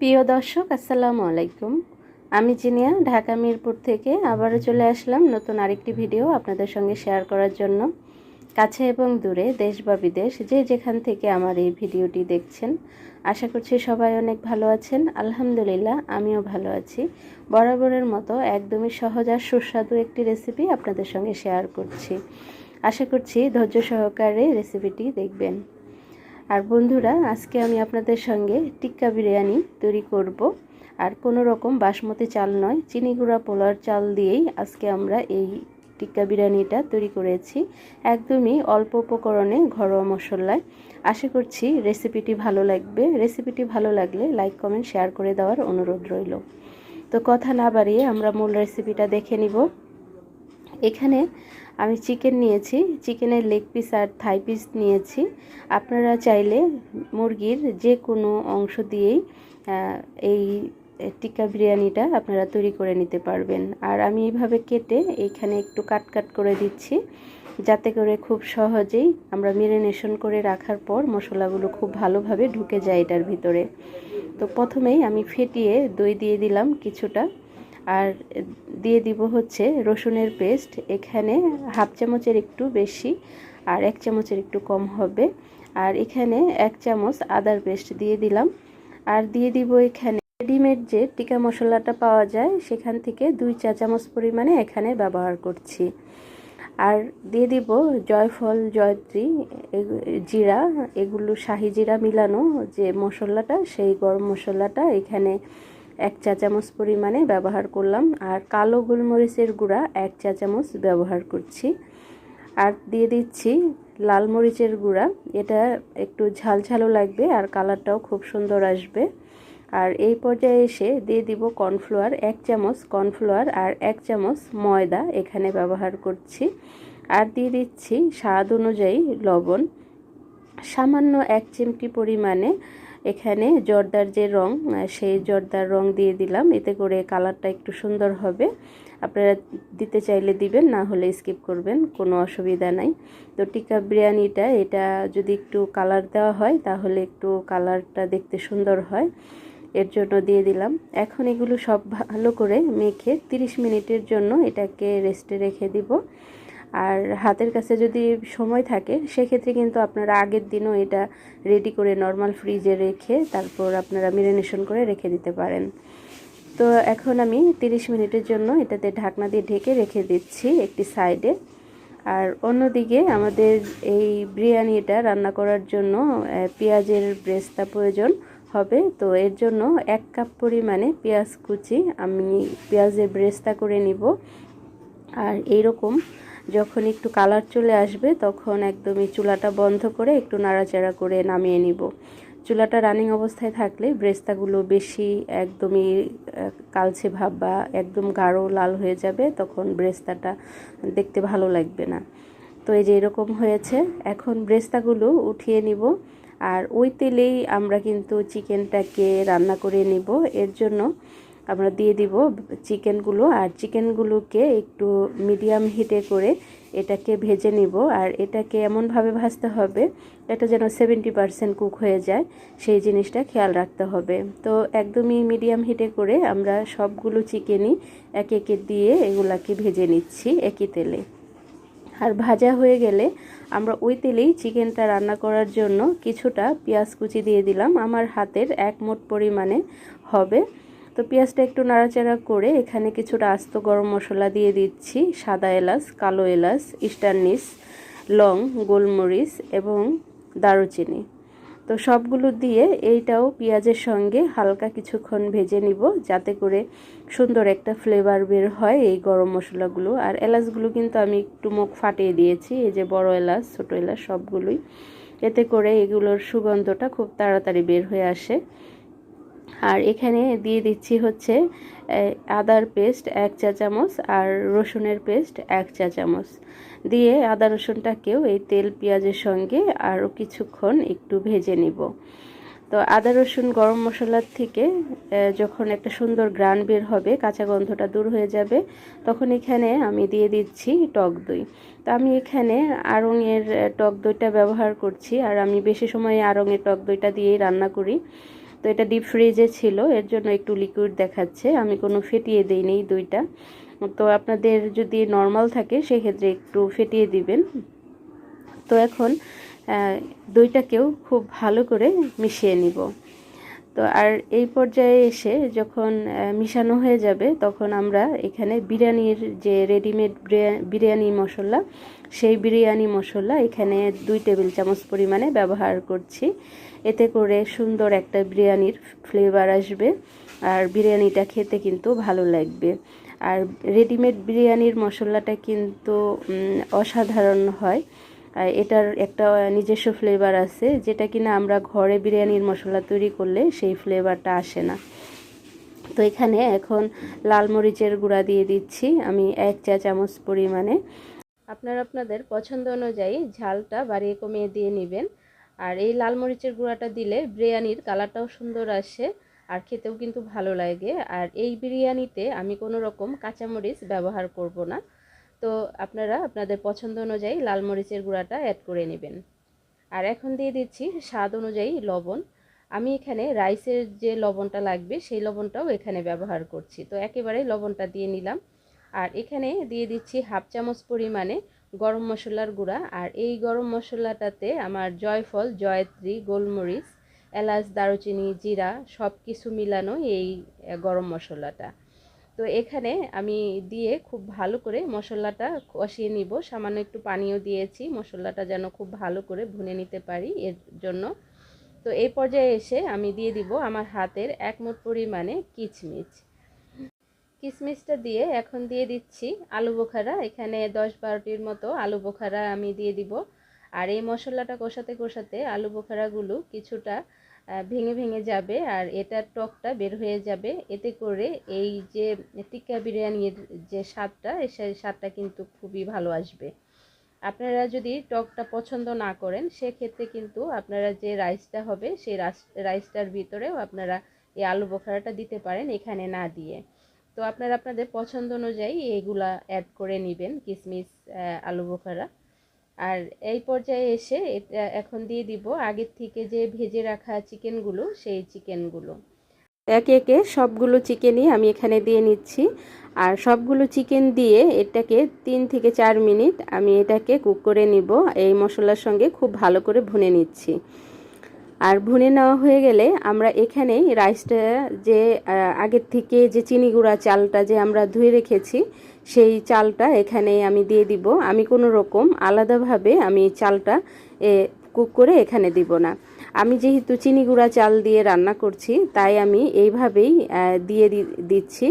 প্রিয় দর্শক, আসসালামু আলাইকুম। আমি জিনিয়া, ঢাকা মিরপুর থেকে আবারও চলে আসলাম নতুন আরেকটি ভিডিও আপনাদের সঙ্গে শেয়ার করার জন্য। কাছে এবং দূরে, দেশ বা বিদেশ, যে যেখান থেকে আমার এই ভিডিওটি দেখছেন, আশা করছি সবাই অনেক ভালো আছেন। আলহামদুলিল্লাহ, আমিও ভালো আছি। বরাবরের মতো একদমই সহজ আর সুস্বাদু একটি রেসিপি আপনাদের সঙ্গে শেয়ার করছি। আশা করছি ধৈর্য সহকারে রেসিপিটি দেখবেন। আর বন্ধুরা, আজকে আমি আপনাদের সঙ্গে টিক্কা বিরিয়ানি তৈরি করব। আর কোনো রকম বাসমতি চাল নয়, চিনি গুঁড়া পোলার চাল দিয়েই আজকে আমরা এই টিক্কা বিরিয়ানিটা তৈরি করেছি। একদমই অল্প উপকরণে ঘরোয়া মশলায়। আশা করছি রেসিপিটি ভালো লাগবে। রেসিপিটি ভালো লাগলে লাইক, কমেন্ট, শেয়ার করে দেওয়ার অনুরোধ রইল। তো কথা না বাড়িয়ে আমরা মূল রেসিপিটা দেখে নিব। এখানে আমি চিকেন নিয়েছি, চিকেনের লেগ পিস আর থাই পিস নিয়েছি। আপনারা চাইলে মুরগির যে কোনো অংশ দিয়েই এই টিক্কা বিরিয়ানিটা আপনারা তৈরি করে নিতে পারবেন। আর আমি এইভাবে কেটে এইখানে একটু কাট কাট করে দিচ্ছি, যাতে করে খুব সহজেই আমরা মেরিনেশন করে রাখার পর মশলাগুলো খুব ভালোভাবে ঢুকে যায় এটার ভিতরে। তো প্রথমেই আমি ফেটিয়ে দই দিয়ে দিলাম কিছুটা। আর দিয়ে দিব হচ্ছে রসুনের পেস্ট। এখানে হাফ চামচের একটু বেশি আর এক চামচের একটু কম হবে। আর এখানে এক চামচ আদার পেস্ট দিয়ে দিলাম। আর দিয়ে দিব এখানে রেডিমেড যে টিকা মশলাটা পাওয়া যায়, সেখান থেকে দুই চা চামচ পরিমাণে এখানে ব্যবহার করছি। আর দিয়ে দিব জয়ফল, জয়ত্রী জিরা, এগুলো শাহি জিরা মিলানো যে মশলাটা, সেই গরম মশলাটা এখানে এক চা চামচ পরিমাণে ব্যবহার করলাম আর কালো গোলমরিচের গুঁড়া এক চা চামচ ব্যবহার করছি। আর দিয়ে দিচ্ছি লাল মরিচের গুঁড়া। এটা একটু ঝাল ঝালও লাগবে আর কালারটাও খুব সুন্দর আসবে। আর এই পর্যায়ে এসে দিয়ে দিব কর্নফ্লাওয়ার এক চামচ কর্নফ্লোয়ার আর এক চামচ ময়দা এখানে ব্যবহার করছি। আর দিয়ে দিচ্ছি স্বাদ অনুযায়ী লবণ। সামান্য এক চিমটি পরিমাণে এখানে জর্দার যে রং সেই জর্দার রং দিয়ে দিলাম। এতে করে কালারটা একটু সুন্দর হবে। আপনারা দিতে চাইলে দিবেন, না হলে স্কিপ করবেন, কোনো অসুবিধা নাই। তো টিকা বিরিয়ানিটা, এটা যদি একটু কালার দেওয়া হয়, তাহলে একটু কালারটা দেখতে সুন্দর হয়। এর জন্য দিয়ে দিলাম। এখন এগুলো সব ভালো করে মেখে 30 মিনিটের জন্য এটাকে রেস্টে রেখে দিব। আর হাতের কাছে যদি সময় থাকে, সেক্ষেত্রে কিন্তু আপনারা আগের দিনও এটা রেডি করে নর্মাল ফ্রিজে রেখে তারপর আপনারা মেরিনেশন করে রেখে দিতে পারেন। তো এখন আমি 30 মিনিটের জন্য এটাতে ঢাকনা দিয়ে ঢেকে রেখে দিচ্ছি একটি সাইডে আর অন্যদিকে আমাদের এই বিরিয়ানিটা রান্না করার জন্য পেঁয়াজের ব্রেস্তা প্রয়োজন হবে। তো এর জন্য এক কাপ পরিমাণে পেঁয়াজ কুচি আমি পেঁয়াজের ব্রেস্তা করে নিব। আর এইরকম যখন একটু কালার চলে আসবে, তখন একদমই চুলাটা বন্ধ করে একটু নাড়াচাড়া করে নামিয়ে নিব। চুলাটা রানিং অবস্থায় থাকলে ব্রেস্তাগুলো বেশি একদমই কালচে ভাব বা একদম গাঢ় লাল হয়ে যাবে, তখন ব্রেস্তাটা দেখতে ভালো লাগবে না। তো এই যে এরকম হয়েছে, এখন ব্রেস্তাগুলো উঠিয়ে নিব। আর ওই তেলেই আমরা কিন্তু চিকেনটাকে রান্না করে নিব। এর জন্য আমরা দিয়ে দিব চিকেনগুলো আর চিকেনগুলোকে একটু মিডিয়াম হিটে করে এটাকে ভেজে নিব আর এটাকে এমনভাবে ভাজতে হবে এটা যেন সেভেন্টি পারসেন্ট কুক হয়ে যায়, সেই জিনিসটা খেয়াল রাখতে হবে। তো একদমই মিডিয়াম হিটে করে আমরা সবগুলো চিকেনই এক একে দিয়ে এগুলাকে ভেজে নিচ্ছি একই তেলে। আর ভাজা হয়ে গেলে আমরা ওই তেলেই চিকেনটা রান্না করার জন্য কিছুটা পেঁয়াজ কুচি দিয়ে দিলাম। আমার হাতের এক মোট পরিমাণে হবে। তো পেঁয়াজটা একটু নাড়াচাড়া করে এখানে কিছুটা আস্ত গরম মশলা দিয়ে দিচ্ছি। সাদা এলাচ, কালো এলাচ, ইস্টার্নিস, লং, গোলমরিচ এবং দারুচিনি। তো সবগুলো দিয়ে এইটাও পেঁয়াজের সঙ্গে হালকা কিছুক্ষণ ভেজে নিব যাতে করে সুন্দর একটা ফ্লেভার বের হয় এই গরম মশলাগুলো। আর এলাচগুলো কিন্তু আমি একটু মুখ ফাটিয়ে দিয়েছি, এই যে বড় এলাচ, ছোটো এলাচ সবগুলোই। এতে করে এগুলোর সুগন্ধটা খুব তাড়াতাড়ি বের হয়ে আসে। আর এখানে দিয়ে দিচ্ছি হচ্ছে আদার পেস্ট এক চা চামচ আর রসুনের পেস্ট এক চা চামচ। দিয়ে আদা রসুনটাকেও এই তেল পেঁয়াজের সঙ্গে আরও কিছুক্ষণ একটু ভেজে নিব। তো আদা রসুন গরম মশলার থেকে যখন একটা সুন্দর গ্রান বের হবে, কাঁচা গন্ধটা দূর হয়ে যাবে, তখন এখানে আমি দিয়ে দিচ্ছি টক দই। তো আমি এখানে আড়ঙের টক দইটা ব্যবহার করছি, আর আমি বেশি সময় আড়ঙের টক দইটা দিয়েই রান্না করি। তো এটা ডিপ ফ্রিজে ছিল, এর জন্য একটু লিকুইড দেখাচ্ছে। আমি কোনো ফেটিয়ে দিইনি দুইটা। তো আপনাদের যদি নর্মাল থাকে, সেক্ষেত্রে একটু ফেটিয়ে দিবেন। তো এখন দইটাকেও খুব ভালো করে মিশিয়ে নিব। তো আর এই পর্যায়ে এসে যখন মিশানো হয়ে যাবে, তখন আমরা এখানে বিরিয়ানির যে রেডিমেড বিরিয়ানি মশলা, সেই বিরিয়ানি মশলা এখানে দুই টেবিল চামচ পরিমাণে ব্যবহার করছি। এতে করে সুন্দর একটা বিরিয়ানির ফ্লেভার আসবে। আর বিরিয়ানিটা খেতে কিন্তু ভালো লাগবে। আর রেডিমেড বিরিয়ানির মশলাটা কিন্তু অসাধারণ হয়। এটার একটা নিজস্ব ফ্লেভার আছে, যেটা কিনা আমরা ঘরে বিরিয়ানির মশলা তৈরি করলে সেই ফ্লেভারটা আসে না। তো এখানে এখন লাল মরিচের গুঁড়া দিয়ে দিচ্ছি, আমি এক চা চামচ পরিমাণে। আপনারা আপনাদের পছন্দ অনুযায়ী ঝালটা বাড়িয়ে কমিয়ে দিয়ে নেবেন। আর এই লাল মরিচের গুঁড়াটা দিলে বিরিয়ানির কালারটাও সুন্দর আসে আর খেতেও কিন্তু ভালো লাগে। আর এই বিরিয়ানিতে আমি কোনো রকম কাঁচামরিচ ব্যবহার করব না। তো আপনারা আপনাদের পছন্দ অনুযায়ী লাল মরিচের গুঁড়াটা অ্যাড করে নেবেন। আর এখন দিয়ে দিচ্ছি স্বাদ অনুযায়ী লবণ। আমি এখানে রাইসের যে লবণটা লাগবে সেই লবণটাও এখানে ব্যবহার করছি। তো একেবারে লবণটা দিয়ে নিলাম। আর এখানে দিয়ে দিচ্ছি হাফ চামচ পরিমাণে গরম মশলার গুঁড়া। আর এই গরম মশলাটাতে আমার জয়ফল, জয়ত্রী, গোলমরিচ, এলাচ, দারুচিনি, জিরা সব কিছু মিলানো এই গরম মশলাটা। তো এখানে আমি দিয়ে খুব ভালো করে মশলাটা কষিয়ে নিব। সামান্য একটু পানিও দিয়েছি। মশলাটা যেন খুব ভালো করে ভুনে নিতে পারি এর জন্য। তো এই পর্যায়ে এসে আমি দিয়ে দিব আমার হাতের এক পরিমাণে কিচমিচ। কিশমিশটা দিয়ে এখন দিয়ে দিচ্ছি আলু বোখারা। এখানে দশ বারোটির মতো আলু বোখারা আমি দিয়ে দিব। আর এই মশলাটা কষাতে কষাতে আলু বোখারাগুলো কিছুটা ভেঙে ভেঙে যাবে আর এটার টকটা বের হয়ে যাবে। এতে করে এই যে টিক্কা বিরিয়ানির যে স্বাদটা, সেই স্বাদটা কিন্তু খুবই ভালো আসবে। আপনারা যদি টকটা পছন্দ না করেন, সেক্ষেত্রে কিন্তু আপনারা যে রাইসটা হবে, সেই রাইস- রাইসটার ভিতরেও আপনারা এই আলু বোখারাটা দিতে পারেন এখানে না দিয়ে। তো আপনারা আপনাদের পছন্দ অনুযায়ী এগুলা অ্যাড করে নেবেন কিশমিশ আলু বোখারা। আর এই পর্যায়ে এসে এটা এখন দিয়ে দিব আগের থেকে যে ভেজে রাখা চিকেনগুলো, সেই চিকেনগুলো। একে একে সবগুলো চিকেনই আমি এখানে দিয়ে নিচ্ছি। আর সবগুলো চিকেন দিয়ে এটাকে তিন থেকে চার মিনিট আমি এটাকে কুক করে নিব। এই মশলার সঙ্গে খুব ভালো করে ভুনে নিচ্ছি। আর ভুনে নেওয়া হয়ে গেলে আমরা এখানেই রাইসটা যে আগের থেকে যে চিনি গুঁড়া চালটা যে আমরা ধুয়ে রেখেছি, সেই চালটা এখানে আমি দিয়ে দিব। আমি কোনো রকম আলাদাভাবে আমি চালটা কুক করে এখানে দিব না। আমি যেহেতু চিনি গুঁড়া চাল দিয়ে রান্না করছি, তাই আমি এইভাবেই দিয়ে দিচ্ছি।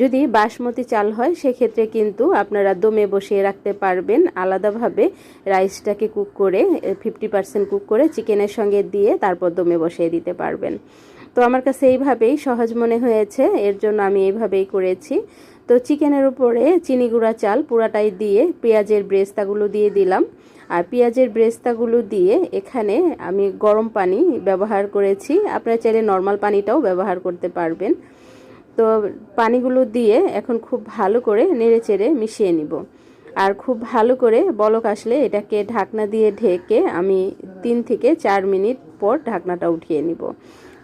যদি বাসমতি চাল হয়, সেক্ষেত্রে কিন্তু আপনারা দমে বসিয়ে রাখতে পারবেন। আলাদাভাবে রাইসটাকে কুক করে ফিফটি পার্সেন্ট কুক করে চিকেনের সঙ্গে দিয়ে তারপর দমে বসিয়ে দিতে পারবেন। তো আমার কাছে এইভাবেই সহজ মনে হয়েছে, এর জন্য আমি এইভাবেই করেছি। তো চিকেনের উপরে চিনি গুঁড়া চাল পুরাটাই দিয়ে পেঁয়াজের ব্রেস্তাগুলো দিয়ে দিলাম। আর পেঁয়াজের ব্রেস্তাগুলো দিয়ে এখানে আমি গরম পানি ব্যবহার করেছি। আপনারা চাইলে নর্মাল পানিটাও ব্যবহার করতে পারবেন। তো পানিগুলো দিয়ে এখন খুব ভালো করে নেড়ে চেড়ে মিশিয়ে নিব। আর খুব ভালো করে বলক আসলে এটাকে ঢাকনা দিয়ে ঢেকে আমি তিন থেকে চার মিনিট পর ঢাকনাটা উঠিয়ে নিব।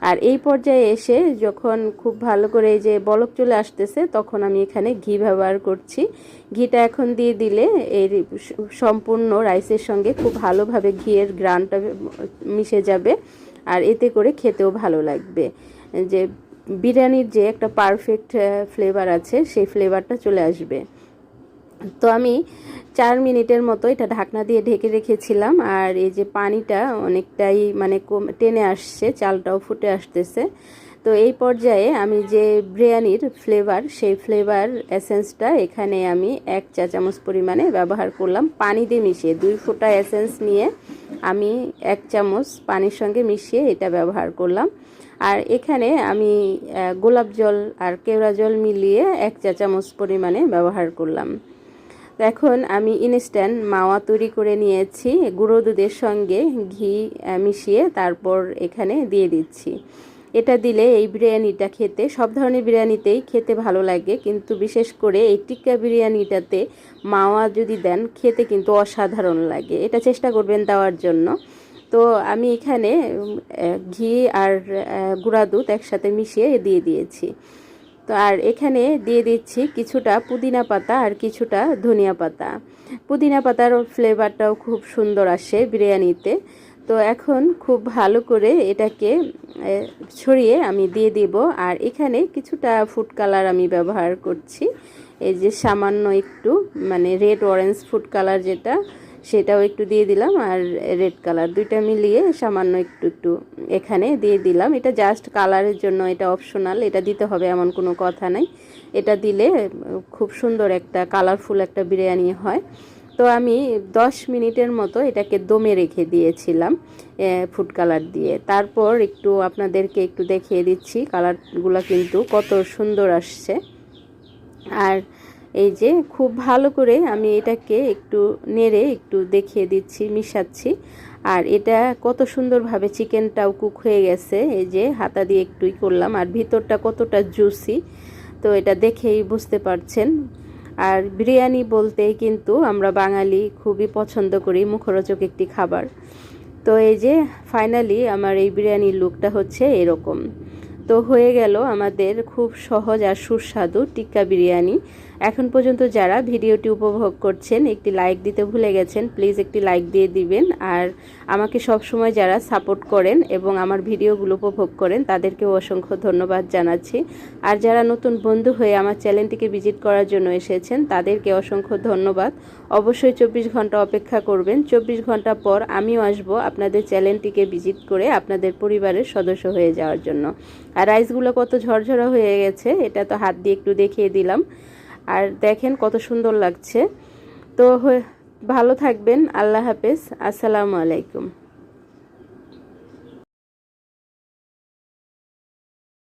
আর এই পর্যায়ে এসে যখন খুব ভালো করে এই যে বলক চলে আসতেছে, তখন আমি এখানে ঘি ব্যবহার করছি। ঘিটা এখন দিয়ে দিলে এই সম্পূর্ণ রাইসের সঙ্গে খুব ভালোভাবে ঘিয়ের গ্রানটা মিশে যাবে আর এতে করে খেতেও ভালো লাগবে। যে বিরিয়ানির যে একটা পারফেক্ট ফ্লেভার আছে, সেই ফ্লেভারটা চলে আসবে। তো আমি চার মিনিটের মতো এটা ঢাকনা দিয়ে ঢেকে রেখেছিলাম আর এই যে পানিটা অনেকটাই মানে কম, টেনে আসছে, চালটাও ফুটে আসতেছে। তো এই পর্যায়ে আমি যে বিরিয়ানির ফ্লেভার সেই ফ্লেভার এসেন্সটা এখানে আমি এক চা চামচ পরিমাণে ব্যবহার করলাম পানি দিয়ে মিশিয়ে। দুই ফোঁটা এসেন্স নিয়ে আমি এক চামচ পানির সঙ্গে মিশিয়ে এটা ব্যবহার করলাম। আর এখানে আমি গোলাপ জল আর কেওড়া জল মিলিয়ে এক চা চামচ পরিমাণে ব্যবহার করলাম। এখন আমি ইনস্ট্যান্ট মাওয়া তৈরি করে নিয়েছি, গুঁড়ো দুধের সঙ্গে ঘি মিশিয়ে তারপর এখানে দিয়ে দিচ্ছি। এটা দিলে এই বিরিয়ানিটা খেতে, সব ধরনের বিরিয়ানিতেই খেতে ভালো লাগে, কিন্তু বিশেষ করে এই টিক্কা বিরিয়ানিটাতে মাওয়া যদি দেন, খেতে কিন্তু অসাধারণ লাগে। এটা চেষ্টা করবেন দেওয়ার জন্য। তো আমি এখানে ঘি আর গুঁড়া দুধ একসাথে মিশিয়ে দিয়ে দিয়েছি। তো আর এখানে দিয়ে দিচ্ছি কিছুটা পুদিনা পাতা আর কিছুটা ধনিয়া পাতা। পুদিনা পাতার ফ্লেভারটাও খুব সুন্দর আসে বিরিয়ানিতে। তো এখন খুব ভালো করে এটাকে ছড়িয়ে আমি দিয়ে দিব। আর এখানে কিছুটা ফুড কালার আমি ব্যবহার করছি। এই যে সামান্য একটু মানে রেড অরেঞ্জ ফুড কালার যেটা সেটাও একটু দিয়ে দিলাম আর রেড কালার দুইটা মিলিয়ে সামান্য একটু একটু এখানে দিয়ে দিলাম। এটা জাস্ট কালারের জন্য এটা অপশনাল এটা দিতে হবে এমন কোনো কথা নাই। এটা দিলে খুব সুন্দর একটা কালারফুল একটা বিরিয়ানি হয়। তো আমি দশ মিনিটের মতো এটাকে দমে রেখে দিয়েছিলাম ফুড কালার দিয়ে। তারপর একটু আপনাদেরকে একটু দেখিয়ে দিচ্ছি কালারগুলো কিন্তু কত সুন্দর আসছে। আর এই যে খুব ভালো করে আমি এটাকে একটু নেড়ে একটু দেখিয়ে দিচ্ছি, মিশাচ্ছি। আর এটা কত সুন্দরভাবে চিকেনটাও কুক হয়ে গেছে, এই যে হাতা দিয়ে একটুই করলাম। আর ভিতরটা কতটা জুসি, তো এটা দেখেই বুঝতে পারছেন। আর বিরিয়ানি বলতে কিন্তু আমরা বাঙালি খুবই পছন্দ করি, মুখরোচক একটি খাবার। তো এই যে ফাইনালি আমার এই বিরিয়ানির লুকটা হচ্ছে এরকম। তো হয়ে গেল আমাদের খুব সহজ আর সুস্বাদু টিক্কা বিরিয়ানি। এখন পর্যন্ত যারা ভিডিওটি উপভোগ করছেন, একটি লাইক দিতে ভুলে গেছেন প্লিজ একটি লাইক দিয়ে দিবেন। আর আমাকে সব সময় যারা সাপোর্ট করেন এবং আমার ভিডিওগুলো উপভোগ করেন, তাদেরকেও অসংখ্য ধন্যবাদ জানাচ্ছি। আর যারা নতুন বন্ধু হয়ে আমার চ্যানেলটিকে ভিজিট করার জন্য এসেছেন, তাদেরকে অসংখ্য ধন্যবাদ। অবশ্যই চব্বিশ ঘণ্টা অপেক্ষা করবেন। চব্বিশ ঘণ্টা পর আমিও আসব আপনাদের চ্যানেলটিকে ভিজিট করে আপনাদের পরিবারের সদস্য হয়ে যাওয়ার জন্য। আর রাইসগুলো কত ঝরঝরা হয়ে গেছে, এটা তো হাত দিয়ে একটু দেখিয়ে দিলাম। আর দেখেন কত সুন্দর লাগছে। তো ভালো থাকবেন আল্লাহ হাফেজ। আসসালামু আলাইকুম।